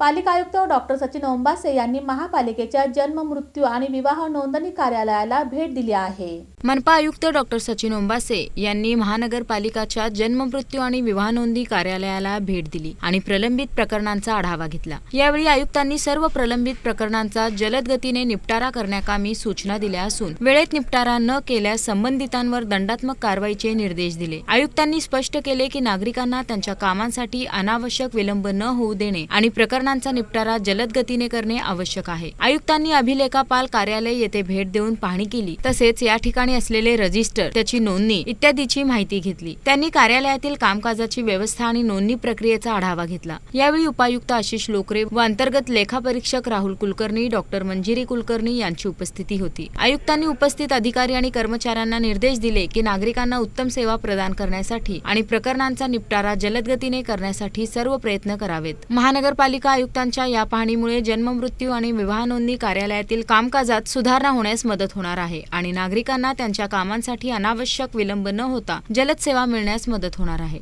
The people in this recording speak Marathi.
पालिका आयुक्त डॉक्टर सचिन ओंबासे यांनी महापालिकेच्या जन्म मृत्यू आणि विवाह नोंदणी कार्यालयाला भेट दिली आहे. मनपा आयुक्त डॉक्टर सचिन ओंबासे यांनी महानगरपालिकाच्या जन्म मृत्यू आणि विवाह नोंदी कार्यालयाला भेट दिली आणि प्रलंबित प्रकरणांचा आढावा घेतला. यावेळी आयुक्तांनी सर्व प्रलंबित प्रकरणांचा जलद गतीने निपटारा करण्याकामी सूचना दिल्या असून वेळेत निपटारा न केल्यास संबंधितांवर दंडात्मक कारवाईचे निर्देश दिले. आयुक्तांनी स्पष्ट केले की नागरिकांना त्यांच्या कामांसाठी अनावश्यक विलंब न होऊ देणे आणि प्रकरण प्रकरणांचा निपटारा जलद गतीने करणे आवश्यक आहे. आयुक्तांनी अभिलेखापाल कार्यालय येथे भेट देऊन पाहणी केली. तसेच या ठिकाणी असलेले रजिस्टर त्याची नोंदणी इत्यादीची माहिती घेतली. त्यांनी कार्यालयातील कामकाजाची व्यवस्था आणि नोंदणी प्रक्रियेचा आढावा घेतला. यावेळी उपायुक्त आशिष लोकरे व अंतर्गत लेखापरीक्षक राहुल कुलकर्णी डॉक्टर मंजिरी कुलकर्णी यांची उपस्थिती होती. आयुक्तांनी उपस्थित अधिकारी आणि कर्मचाऱ्यांना निर्देश दिले की नागरिकांना उत्तम सेवा प्रदान करण्यासाठी आणि प्रकरणांचा निपटारा जलदगतीने करण्यासाठी सर्व प्रयत्न करावेत. महानगरपालिका आयुक्तांच्या या पाहणीमुळे जन्म मृत्यू आणि विवाह नोंदणी कार्यालयातील कामकाजात सुधारणा होण्यास मदत होणार आहे आणि नागरिकांना त्यांच्या कामांसाठी अनावश्यक विलंब न होता जलद सेवा मिळण्यास मदत होणार आहे.